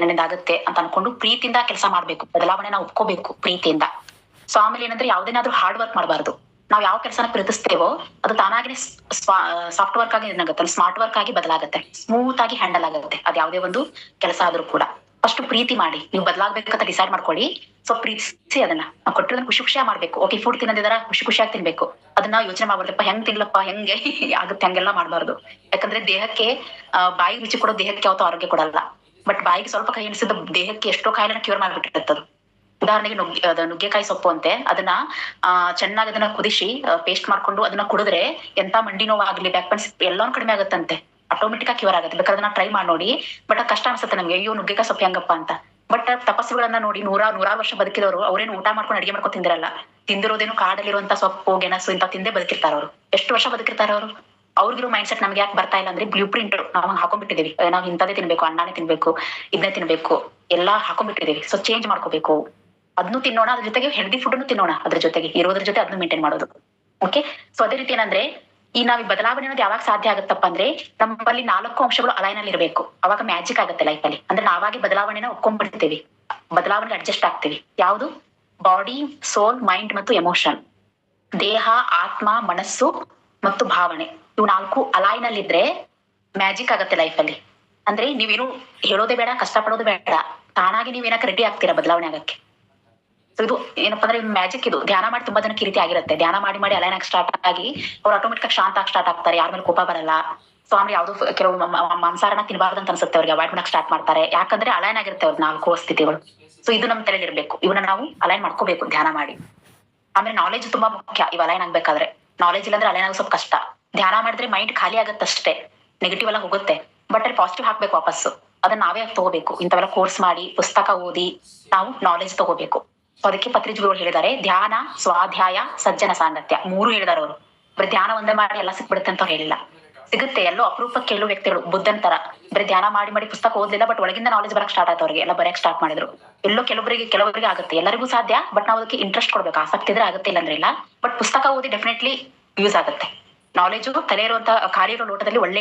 ನನ್ನಿಂದ ಅಂತ ಅನ್ಕೊಂಡು ಪ್ರೀತಿಯಿಂದ ಕೆಲಸ ಮಾಡ್ಬೇಕು. ಬದಲಾವಣೆನ ಒಪ್ಕೋಬೇಕು ಪ್ರೀತಿಯಿಂದ. ಸೊ ಆಮೇಲೆ ಏನಂದ್ರೆ ಯಾವ್ದೇನಾದ್ರೂ ಹಾರ್ಡ್ ವರ್ಕ್ ಮಾಡಬಾರ್ದು. ನಾವ್ ಯಾವ ಕೆಲಸನ ಪ್ರೀತಿಸ್ತೇವೋ ಅದು ತಾನಾಗಿನೇ ಸಾಫ್ಟ್ ವರ್ಕ್ ಆಗಿ ಏನಾಗುತ್ತೆ? ಸ್ಮಾರ್ಟ್ ವರ್ಕ್ ಆಗಿ ಬದಲಾಗುತ್ತೆ. ಸ್ಮೂತ್ ಆಗಿ ಹ್ಯಾಂಡಲ್ ಆಗುತ್ತೆ. ಅದ್ ಯಾವ್ದೇ ಒಂದು ಕೆಲಸ ಆದ್ರೂ ಕೂಡ. ಫಸ್ಟ್ ಪ್ರೀತಿ ಮಾಡಿ. ನೀವು ಬದಲಾಗ್ಬೇಕಂತ ಡಿಸೈಡ್ ಮಾಡ್ಕೊಳ್ಳಿ. ಸೊ ಪ್ರೀತಿಸಿ ಅದನ್ನ. ನಾವು ಕೊಟ್ಟಿರೋದನ್ನ ಖುಷಿ ಖುಷಿಯಾಗಿ ಮಾಡ್ಬೇಕು. ಓಕೆ ಫುಡ್ ತಿನ್ನದಿದಾರ? ಖುಷಿ ಖುಷಿಯಾಗಿ ತಿನ್ಬೇಕು. ಅದನ್ನ ಯೋಚನೆ ಮಾಡ್ಬಾರ್ದಪ್ಪ. ಹೆಂಗ್ ತಿನ್ಲಪ್ಪ? ಹೆಂಗೆ ಆಗುತ್ತೆ? ಹಂಗೆಲ್ಲ ಮಾಡ್ಬಾರ್ದು. ಯಾಕಂದ್ರೆ ದೇಹಕ್ಕೆ ಬಾಯಿ ರುಚಿ ಕೊಡೋ ದೇಹಕ್ಕೆ ಯಾವತ್ತೂ ಆರೋಗ್ಯ ಕೊಡಲ್ಲ. ಬಟ್ ಬಾಯಿಗೆ ಸ್ವಲ್ಪ ಕೈ ಎಣಿಸಿದ ದೇಹಕ್ಕೆ ಎಷ್ಟೋ ಕಾಯಿಲೆನ ಕ್ಯೂರ್ ಮಾಡಿಬಿಟ್ಟಿರ್ತದ ಉದಾಹರಣೆಗೆ ನುಗ್ಗೆ, ಅದ ನುಗ್ಗೆಕಾಯಿ ಸೊಪ್ಪು ಅಂತೆ, ಅದನ್ನ, ಆ, ಚೆನ್ನಾಗಿ ಅದನ್ನ ಕುದಿಸಿ ಪೇಸ್ಟ್ ಮಾಡ್ಕೊಂಡು ಅದನ್ನ ಕುಡಿದ್ರೆ ಎಂತ ಮಂಡಿ ನೋವಾಗ್ಲಿ ಬ್ಯಾಕ್ ಪೇನ್ಸ್ ಎಲ್ಲಾನು ಕಡಿಮೆ ಆಗುತ್ತಂತೆ. ಆಟೋಮೆಟಿಕ್ ಕ್ಯೂರ್ ಆಗುತ್ತೆ. ಬೇಕಾದ್ರೆ ಅದನ್ನ ಟ್ರೈ ಮಾಡಿ ನೋಡಿ. ಬಟ್ ಕಷ್ಟ ಅನ್ಸುತ್ತೆ ನಮ್ಗೆ, ಅಯ್ಯೋ, ನುಗ್ಗೆಕಾಯಿ ಸೊಪ್ಪು ಹೆಂಗಪ್ಪ ಅಂತ. ಬಟ್ ತಪಸ್ಸುಗಳನ್ನ ನೋಡಿ ನೂರ ನೂರಾರು ವರ್ಷ ಬದುಕಿದವರು, ಅವ್ರೇನು ಊಟ ಮಾಡ್ಕೊಂಡು ಅಡಿಗೆ ಮಾಡ್ಕೊಂಡು ತಿಂದಿರಲ್ಲ. ತಿಂದಿರೋದೇನು ಕಾಡಲ್ಲಿರುವಂತ ಸೊಪ್ಪು, ಗೆಣಸು ಇಂತ ತಿಂದೇ ಬದುಕಿರ್ತಾರ ಅವರು ಎಷ್ಟು ವರ್ಷ ಬದುಕಿರ್ತಾರ ಅವರು ಅವ್ರಿಗಿರೋ ಮೈಂಡ್ ಸೆಟ್ ನಮ್ಗೆ ಯಾಕೆ ಬರ್ತಾ ಇಲ್ಲ ಅಂದ್ರೆ ಬ್ಲೂ ಪ್ರಿಂಟ್ ನಾವು ಹಾಕೊಂಡ್ಬಿಟ್ಟಿದೀವಿ. ನಾವು ಇಂಥದೇ ತಿನ್ಬೇಕು ಅನ್ನನೇ ತಿನ್ಬೇಕು ಇದನ್ನೇ ತಿನ್ಬೇಕು, ಎಲ್ಲಾ ಹಾಕೊಂಡ್ಬಿಟ್ಟಿದೀವಿ. ಸೊ ಚೇಂಜ್ ಮಾಡ್ಕೋಬೇಕು. ಅದನ್ನು ತಿನ್ನೋಣ, ಅದ್ರ ಜೊತೆಗೆ ಹೆಲ್ದಿ ಫುಡ್ ತಿನ್ನೋಣ ಅದ್ರ ಜೊತೆಗೆ. ಇರೋದ್ರ ಜೊತೆ ಅದನ್ನು ಮೇಂಟೈನ್ ಮಾಡೋದು. ಓಕೆ ಸೊ ಅದೇ ರೀತಿ ಏನಂದ್ರೆ, ಈ ನಾವ್ ಬದಲಾವಣೆ ಅನ್ನೋದು ಯಾವಾಗ ಸಾಧ್ಯ ಆಗುತ್ತಪ್ಪ ಅಂದ್ರೆ, ನಮ್ಮಲ್ಲಿ ನಾಲ್ಕು ಅಂಶಗಳು ಅಲೈನ್ ಅಲ್ಲಿ ಇರಬೇಕು. ಅವಾಗ ಮ್ಯಾಜಿಕ್ ಆಗುತ್ತೆ ಲೈಫ್ ಅಲ್ಲಿ. ಅಂದ್ರೆ ನಾವಾಗಿ ಬದಲಾವಣೆನ ಒಪ್ಕೊಂಡ್ಬಿಡ್ತೀವಿ. ಬದಲಾವಣೆ ಅಡ್ಜಸ್ಟ್ ಆಗ್ತೀವಿ. ಯಾವುದು? ಬಾಡಿ ಸೋಲ್ ಮೈಂಡ್ ಮತ್ತು ಎಮೋಷನ್ ದೇಹ, ಆತ್ಮ, ಮನಸ್ಸು ಮತ್ತು ಭಾವನೆ. ಇವು ನಾಲ್ಕು ಅಲೈನ್ ಅಲ್ಲಿ ಇದ್ರೆ ಮ್ಯಾಜಿಕ್ ಆಗತ್ತೆ ಅಲ್ಲಿ. ಅಂದ್ರೆ ನೀವೇನು ಹೇಳೋದೇ ಬೇಡ, ಕಷ್ಟಪಡೋದು ಬೇಡ. ತಾನಾಗಿ ನೀವ್ ಏನಕ್ಕೆ ರೆಡಿ ಆಗ್ತೀರಾ ಬದಲಾವಣೆ ಆಗಕ್ಕೆ? ಸೊ ಇದು ಏನಪ್ಪಾ ಅಂದ್ರೆ ಮ್ಯಾಜಿಕ್ ಇದು. ಧ್ಯಾನ ಮಾಡಿ ತುಂಬಾ ಜನಕ್ಕೆ ರೀತಿ ಆಗಿರುತ್ತೆ. ಧ್ಯಾನ ಮಾಡಿ ಮಾಡಿ ಅಲೈನ್ ಆಗಿ ಸ್ಟಾರ್ಟ್ ಆಗಿ ಅವ್ರು ಆಟೋಮೆಟಿಕ್ ಆಗಿ ಶಾಂತ ಆಗಿ ಸ್ಟಾರ್ಟ್ ಆಗ್ತಾರೆ. ಯಾರ ಮೇಲೆ ಕೋಪ ಬರಲ್ಲ. ಸೊ ಆಮೇಲೆ ಯಾವ್ದು ಕೆಲವು ಮಾಂಸಾರನ ತಿನ್ಬಾರ್ದು ಅಂತ ಅನ್ಸುತ್ತೆ ಅವ್ರಿಗೆ. ಅವಾಯ್ಡ್ ಮಾಡಕ್ ಸ್ಟಾರ್ಟ್ ಮಾಡ್ತಾರೆ. ಯಾಕಂದ್ರೆ ಅಲೈನ್ ಆಗಿರುತ್ತೆ ಅವ್ರ ನಾಲ್ಕು ಸ್ಥಿತಿಗಳು ಸೊ ಇದು ನಮ್ಮ ತಲೆಯಲ್ಲಿ ಇರ್ಬೇಕು. ಇವನ್ನ ನಾವು ಅಲೈನ್ ಮಾಡ್ಕೋಬೇಕು ಧ್ಯಾನ ಮಾಡಿ. ಆಮೇಲೆ ನಾಲೆಜ್ ತುಂಬಾ ಮುಖ್ಯ. ಇವ್ ಅಲೈನ್ ಆಗ್ಬೇಕಾದ್ರೆ. ನಾಲೆಜ್ ಇಲ್ಲ ಅಂದ್ರೆ ಆಗೋದು ಸ್ವಲ್ಪ ಕಷ್ಟ. ಧ್ಯಾನ ಮಾಡಿದ್ರೆ ಮೈಂಡ್ ಖಾಲಿ ಆಗತ್ತೆ ಅಷ್ಟೇ. ನೆಗೆಟಿವ್ ಎಲ್ಲ ಹೋಗುತ್ತೆ. ಬಟ್ ಅಲ್ಲಿ ಪಾಸಿಟಿವ್ ಹಾಕ್ಬೇಕು ವಾಪಸ್ಸು. ಅದನ್ನ ನಾವೇ ತಗೋಬೇಕು. ಇಂಥವೆಲ್ಲ ಕೋರ್ಸ್ ಮಾಡಿ, ಪುಸ್ತಕ ಓದಿ, ನಾವು ನಾಲೆಜ್ ತಗೋಬೇಕು. ಅದಕ್ಕೆ ಅವರು ಹೇಳಿದ್ದಾರೆ, ಧ್ಯಾನ, ಸ್ವಾಧ್ಯಾಯ, ಸಜ್ಜನ ಸಾಂಗತ್ಯ. ಮೂರು ಹೇಳಿದಾರೆ ಅವರು. ಬರೀ ಧ್ಯಾನ ಒಂದೇ ಮಾಡಿ ಎಲ್ಲ ಸಿಕ್ಬಿಡುತ್ತೆ ಅಂತ ಹೇಳಿಲ್ಲ. ಸಿಗುತ್ತೆ. ಎಲ್ಲೋ ಅಪರೂಪಕ್ಕೆ ಕೆಲವು ವ್ಯಕ್ತಿಗಳು ಬುದ್ಧನ್ ತರ. ಬರೀ ಧ್ಯಾನ ಮಾಡಿ ಮಾಡಿ ಪುಸ್ತಕ ಓದಲಿಲ್ಲ ಬಟ್ ಒಳಗಿಂದ ನಾಲೆಜ್ ಬರಕ್ ಸ್ಟಾರ್ಟ್ ಆಯ್ತು ಅವ್ರಿಗೆ ಎಲ್ಲ ಬರೆಯಕ್ ಸ್ಟಾರ್ಟ್ ಮಾಡಿದ್ರು. ಎಲ್ಲೋ ಕೆಲವರಿಗೆ ಕೆಲವರಿಗೆ ಆಗುತ್ತೆ. ಎಲ್ಲರಿಗೂ ಸಾಧ್ಯ ಬಟ್ ನಾವು ಅದಕ್ಕೆ ಇಂಟ್ರೆಸ್ಟ್ ಕೊಡ್ಬೇಕು. ಆಸಕ್ತಿ ಇದ್ರೆ ಆಗುತ್ತೆ ಇಲ್ಲಂದ್ರೆ ಇಲ್ಲ. ಬಟ್ ಪುಸ್ತಕ ಓದಿ ಡೆಫಿನೆಟ್ಲಿ ಯೂಸ್ ಆಗುತ್ತೆ. ನಾಲೆಜು ತಲೆ ಇರುವಂತಹ ಇರೋ ಲೋಟದಲ್ಲಿ ಒಳ್ಳೆ